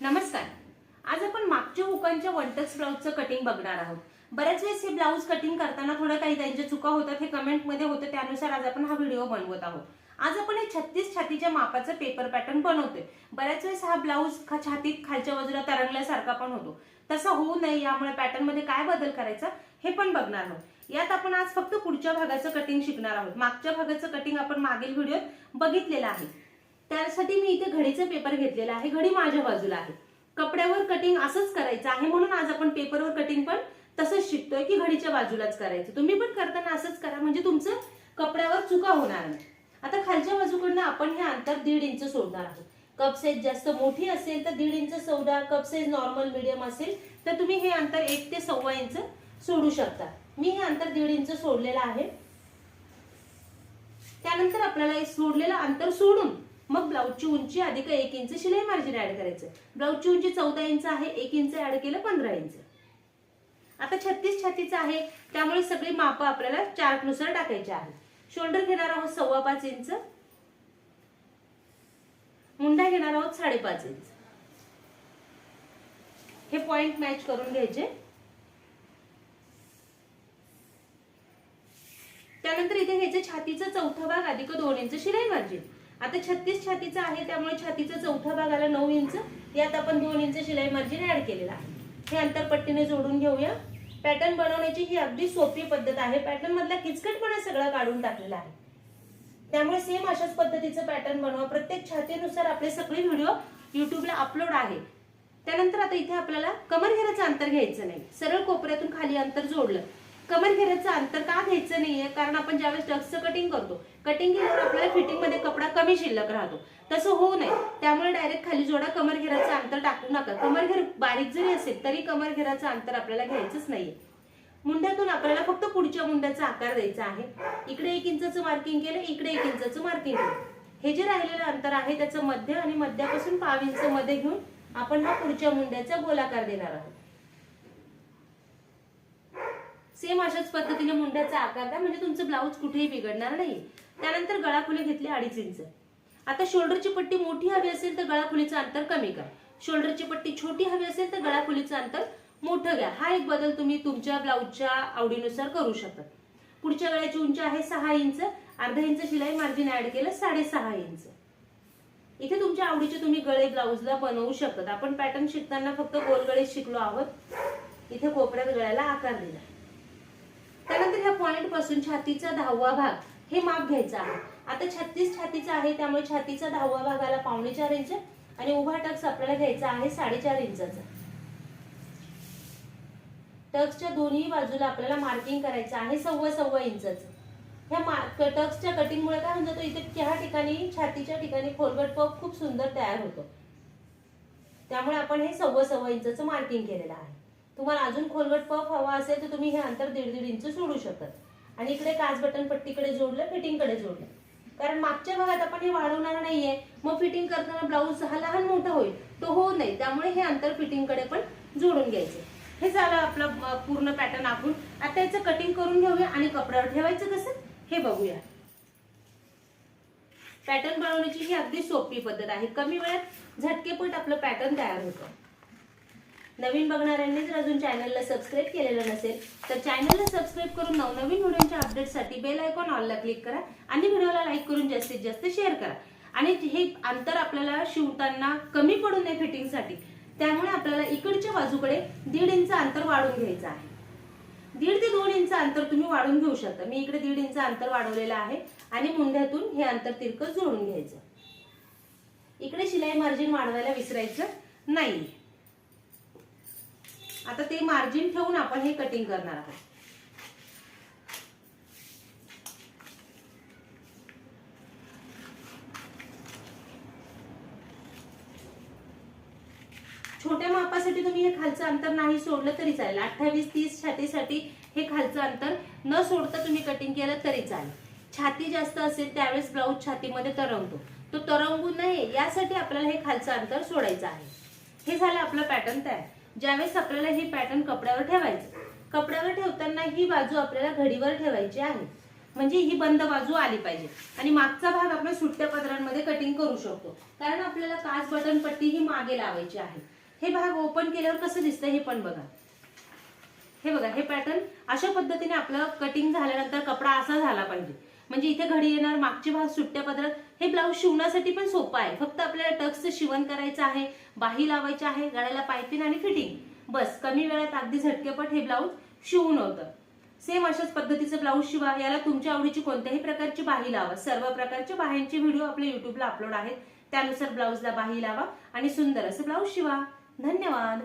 नमस्कार. आज आपण मागच्या हुकांच्या वंटक्स ब्लाऊजचं कटिंग बघणार आहोत. बऱ्याच वेळेस हे ब्लाऊज कटिंग करताना थोडं काही त्यांच्या चुका होतात हे कमेंटमध्ये होतं त्यानुसार आज आपण हा व्हिडिओ बनवत आहोत. आज आपण हे छत्तीस छातीच्या मापाचं पेपर पॅटर्न बनवतोय. बऱ्याच वेळेस हा ब्लाऊज छातीत खालच्या बाजूला तरंगल्यासारखा पण होतो. तसा होऊ नये यामुळे पॅटर्नमध्ये काय बदल करायचा हे पण बघणार आहोत. यात आपण आज फक्त पुढच्या भागाचं कटिंग शिकणार आहोत. मागच्या भागाचं कटिंग आपण मागील व्हिडिओत बघितलेलं आहे. त्यासाठी मी इथे घडीचा पेपर घेतलेला आहे. घडी माझ्या बाजूला आहे. कपड्यावर कटिंग असंच करायचं आहे म्हणून आज आपण पेपरवर कटिंग पण तसंच शिकतोय की घडीच्या बाजूलाच करायचं. तुम्ही पण करताना असंच करा म्हणजे तुमचं कपड्यावर चुका होणार नाही. आता खालच्या बाजूकडनं आपण हे अंतर दीड इंच सोडणार आहोत. कप साईज जास्त मोठी असेल तर दीड इंच सौदा कप साईज नॉर्मल मिडियम असेल तर तुम्ही हे अंतर एक ते सव्वा इंच सोडू शकता. मी हे अंतर दीड इंच सोडलेलं आहे. त्यानंतर आपल्याला हे सोडलेलं अंतर सोडून मग ब्लाऊजची उंची अधिक एक इंच शिलाई मार्जिन ऍड करायचं. ब्लाऊजची उंची चौदा इंच आहे एक इंच ऍड केलं पंधरा इंच. आता छत्तीस छातीचं आहे त्यामुळे सगळी मापं आपल्याला चार्टनुसार टाकायची आहेत. शोल्डर घेणार आहोत सव्वा पाच इंच. मुंडा घेणार आहोत साडेपाच इंच. हे पॉइंट मॅच करून घ्यायचे. त्यानंतर इथे घ्यायचं छातीचा चौथा भाग अधिक दोन इंच शिलाई मार्जिन. आता छत्तीस छातीचा आहे त्यामुळे छातीचा चौथा भाग आला नऊ इंच यात आपण दोन इंच शिलाई मार्जिन ऍड केलेला आहे. हे अंतरपट्टीने जोडून घेऊया. पॅटर्न बनवण्याची ही अगदी सोपी पद्धत आहे. पॅटर्न मधला किचकटपणा सगळा काढून टाकलेला आहे. त्यामुळे सेम अशाच पद्धतीचं पॅटर्न बनवा. प्रत्येक छातीनुसार आपले सगळे व्हिडिओ युट्यूबला अपलोड आहे. त्यानंतर आता इथे आपल्याला कमर घेराचं अंतर घ्यायचं नाही. सरळ कोपऱ्यातून खाली अंतर जोडलं. कमर घेराचं अंतर का घ्यायचं नाहीये? कारण आपण ज्यावेळेस डक्सचं कटिंग करतो कटिंग केल्यावर आपल्याला फिटिंगमध्ये कपडा कमी शिल्लक राहतो. तसं होऊ नये. त्यामुळे डायरेक्ट खाली जोडा कमर घेराचं अंतर टाकू नका. कमर घेर बारीक जरी असेल तरी कमर घेराचं अंतर आपल्याला घ्यायचंच नाहीये. मुंड्यातून आपल्याला फक्त पुढच्या मुंड्याचा आकार द्यायचा आहे. इकडे एक इंचाचं मार्किंग केलं इकडे एक इंचाचं मार्किंग केलं. हे जे राहिलेलं अंतर आहे त्याचं मध्य आणि मध्यापासून पाव इंच मध्ये घेऊन आपण हा पुढच्या मुंड्याचा गोलाकार देणार आहोत. सेम अशाच पद्धतीने मुंड्याचा आकार द्या. म्हणजे तुमचं ब्लाऊज कुठेही बिघडणार नाही. त्यानंतर गळाखुली घेतली अडीच इंच. आता शोल्डरची पट्टी मोठी हवी असेल तर गळाखुलीचं अंतर कमी करा. शोल्डरची पट्टी छोटी हवी असेल तर गळाखुलीचं अंतर मोठं घ्या. हा एक बदल तुम्ही तुमच्या ब्लाऊजच्या आवडीनुसार करू शकता. पुढच्या गळ्याची उंची आहे सहा इंच. अर्धा इंच शिलाई मार्जिन ऍड केलं साडेसहा इंच. इथे तुमच्या आवडीचे तुम्ही गळे ब्लाऊजला बनवू शकतात. आपण पॅटर्न शिकताना फक्त गोलगळे शिकलो आहोत. इथे कोपऱ्यात गळ्याला आकार दिला. त्यानंतर ह्या पॉईंटपासून छातीचा दहावा भाग हे माप घ्यायचा आहे. आता छत्तीस छातीचा आहे त्यामुळे छातीचा दहावा भागाला पावणे चार इंच आणि उभा टक्स आपल्याला घ्यायचा आहे साडेचार इंचाचा. टक्सच्या दोन्ही बाजूला आपल्याला मार्किंग करायचं आहे सव्वा सव्वा इंचाचं. ह्या टक्सच्या कटिंगमुळे काय होऊन जातो इथे ह्या ठिकाणी छातीच्या ठिकाणी खोलगट पफ खूप सुंदर तयार होतो. त्यामुळे आपण हे सव्वा सव्वा इंचाचं मार्किंग केलेलं आहे. तुम्हाला अजून खोलगट पफ हवा असेल तर तुम्ही हे अंतर दीड दीड इंच सोडू शकत. आणि इकडे काच बटन पट्टीकडे जोडलं फिटिंगकडे जोडलं. कारण मागच्या भागात आपण हे वाढवणार नाहीये. मग फिटिंग करताना ब्लाऊज हा लहान मोठा होईल. तो होऊ नये त्यामुळे हे अंतर फिटिंगकडे पण जोडून घ्यायचं. हे झालं आपलं पूर्ण पॅटर्न आखून. आता याचं कटिंग करून घेऊया आणि कपड्यावर ठेवायचं कसं? हे बघूया. पॅटर्न बनवण्याची ही अगदी सोपी पद्धत आहे. कमी वेळात झटकेपट आपलं पॅटर्न तयार होतं. नवीन बघणाऱ्यांनी जर अजून चॅनलला सबस्क्राईब केलेलं नसेल तर चॅनलला सबस्क्राईब करून नवनवीन व्हिडिओच्या अपडेटसाठी बेल आयकॉन ऑलला क्लिक करा आणि व्हिडिओला लाईक करून जास्तीत जास्त शेअर करा. आणि हे अंतर आपल्याला शिवताना कमी पडू नये फिटिंगसाठी त्यामुळे आपल्याला इकडच्या बाजूकडे दीड इंच अंतर वाढून घ्यायचं आहे. दीड ते दोन इंच अंतर तुम्ही वाढून घेऊ शकता. मी इकडे दीड इंच अंतर वाढवलेलं आहे आणि मुंढ्यातून हे अंतर तिरकं जोडून घ्यायचं. इकडे शिलाई मार्जिन वाढवायला विसरायचं नाही आता ते मार्जिन ठेवून आपण हे कटिंग करणार आहोत. छोट्या मापासाठी तुम्ही हे खालचं अंतर नाही सोडलं तरी चालेल. अठ्ठावीस तीस छातीसाठी हे खालचं अंतर न सोडता तुम्ही कटिंग केलं तरी चालेल. छाती जास्त असेल त्यावेळेस ब्लाऊज छातीमध्ये तरंगतो. तो तरंगू नये यासाठी आपल्याला हे खालचं अंतर सोडायचं आहे. हे झालं आपलं पॅटर्न तयार. ज्यावेळेस आपल्याला हे पॅटर्न कपड्यावर ठेवायचं कपड्यावर ठेवताना ही बाजू आपल्याला घडीवर ठेवायची आहे. म्हणजे ही बंद बाजू आली पाहिजे. आणि मागचा भाग आपण सुट्ट्या पदरांमध्ये कटिंग करू शकतो. कारण आपल्याला काच बटन पट्टी ही मागे लावायची आहे. हे भाग ओपन केल्यावर कसं दिसतं हे पण बघा. हे बघा हे पॅटर्न अशा पद्धतीने आपलं कटिंग झाल्यानंतर कपडा असा झाला पाहिजे. म्हणजे इथे घडी येणार मागचे भाग सुट्ट्या पदरात हे ब्लाऊज शिवण्यासाठी पण सोपं आहे. फक्त आपल्याला टक्सचं शिवण करायचं आहे बाही लावायची आहे गळ्याला पायपिंग आणि फिटिंग बस कमी वेळात अगदी झटकेपट हे ब्लाऊज शिवून होतं. सेम अशाच पद्धतीचं ब्लाऊज शिवा. याला तुमच्या आवडीची कोणत्याही प्रकारची बाही लावा. सर्व प्रकारच्या बाह्यांचे व्हिडिओ आपल्या युट्यूबला अपलोड आहेत. त्यानुसार ब्लाऊजला बाही लावा आणि सुंदर असं ब्लाऊज शिवा. धन्यवाद.